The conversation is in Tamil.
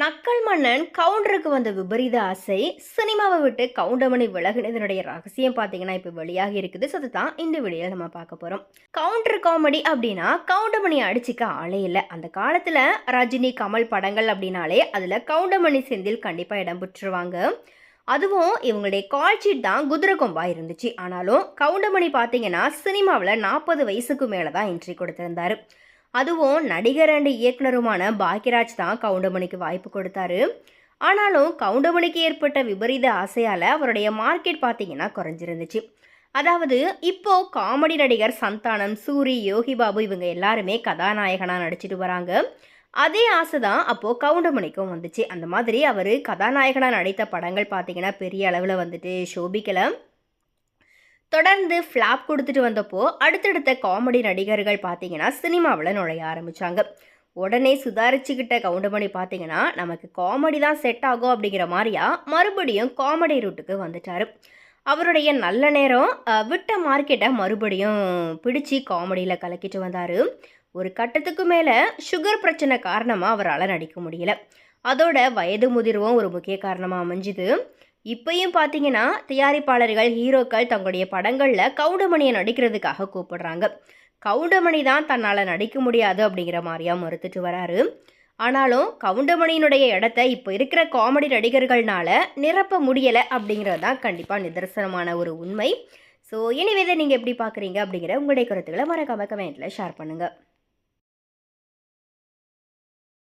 நக்கல் மன்னன் கவுண்டருக்கு வந்த விபரீத ஆசை சினிமாவை விட்டு கவுண்டமணி விலகினதனுடைய ரகசியம் பார்த்தீங்கன்னா இப்போ வெளியாகி இருக்குது. ஸோ தான் இந்த வீடியோவில் நம்ம பார்க்க போகிறோம் கவுண்டர் காமெடி அப்படின்னா கவுண்டமணி அடிச்சுக்க ஆளே இல்லை. அந்த காலத்தில் ரஜினி கமல் படங்கள் அப்படின்னாலே அதில் கவுண்டமணி செந்தில் கண்டிப்பாக இடம் பெற்றுருவாங்க. அதுவும் இவங்களுடைய கால்ஷீட் தான் குதிரை கொம்பா இருந்துச்சு. ஆனாலும் கவுண்டமணி பார்த்தீங்கன்னா சினிமாவில் நாற்பது வயசுக்கு மேலே தான் என்ட்ரி கொடுத்திருந்தாரு. அதுவும் நடிகர் அண்ட் இயக்குனருமான பாக்யராஜ் தான் கவுண்டமணிக்கு வாய்ப்பு கொடுத்தாரு. ஆனாலும் கவுண்டமணிக்கு ஏற்பட்ட விபரீத ஆசையால் அவருடைய மார்க்கெட் பார்த்தீங்கன்னா குறைஞ்சிருந்துச்சு. அதாவது இப்போ காமெடி நடிகர் சந்தானம் சூரி யோகி பாபு இவங்க எல்லாருமே கதாநாயகனாக நடிச்சிட்டு வராங்க. அதே ஆசை தான் அப்போது கவுண்டமணிக்கும் வந்துச்சு. அந்த மாதிரி அவர் கதாநாயகனாக நடித்த படங்கள் பார்த்தீங்கன்னா பெரிய அளவில் வந்துட்டு சோபிக்கலை. தொடர்ந்து ஃப்ளாப் கொடுத்துட்டு வந்தப்போ அடுத்தடுத்த காமெடி நடிகர்கள் பார்த்தீங்கன்னா சினிமாவில் நுழைய ஆரம்பித்தாங்க உடனே சுதாரிச்சுக்கிட்ட கவுண்டமணி பார்த்தீங்கன்னா நமக்கு காமெடி தான் செட் ஆகும் அப்படிங்கிற மாதிரியா மறுபடியும் காமெடி ரூட்டுக்கு வந்துட்டார். அவருடைய நல்ல நேரம் விட்ட மார்க்கெட்டை மறுபடியும் பிடிச்சி காமெடியில் கலக்கிட்டு வந்தார். ஒரு கட்டத்துக்கு மேலே சுகர் பிரச்சனை காரணமாக அவரால் நடிக்க முடியல. அதோட வயது முதிர்வும் ஒரு முக்கிய காரணமாக அமைஞ்சுது. இப்பயும் பார்த்தீங்கன்னா தயாரிப்பாளர்கள் ஹீரோக்கள் தங்களுடைய படங்களில் கவுண்டமணியை நடிக்கிறதுக்காக கூப்பிடுறாங்க. கவுண்டமணி தான் தன்னால் நடிக்க முடியாது அப்படிங்கிற மாதிரியா மறுத்துட்டு வராரு. ஆனாலும் கவுண்டமணியினுடைய இடத்த இப்போ இருக்கிற காமெடி நடிகர்கள்னால நிரப்ப முடியலை அப்படிங்கிறது தான் கண்டிப்பாக நிதர்சனமான ஒரு உண்மை. ஸோ இனிவேதை நீங்கள் எப்படி பார்க்குறீங்க அப்படிங்கிற உங்களுடைய கருத்துக்களை மறக்காம கமெண்ட்டில் ஷேர் பண்ணுங்கள்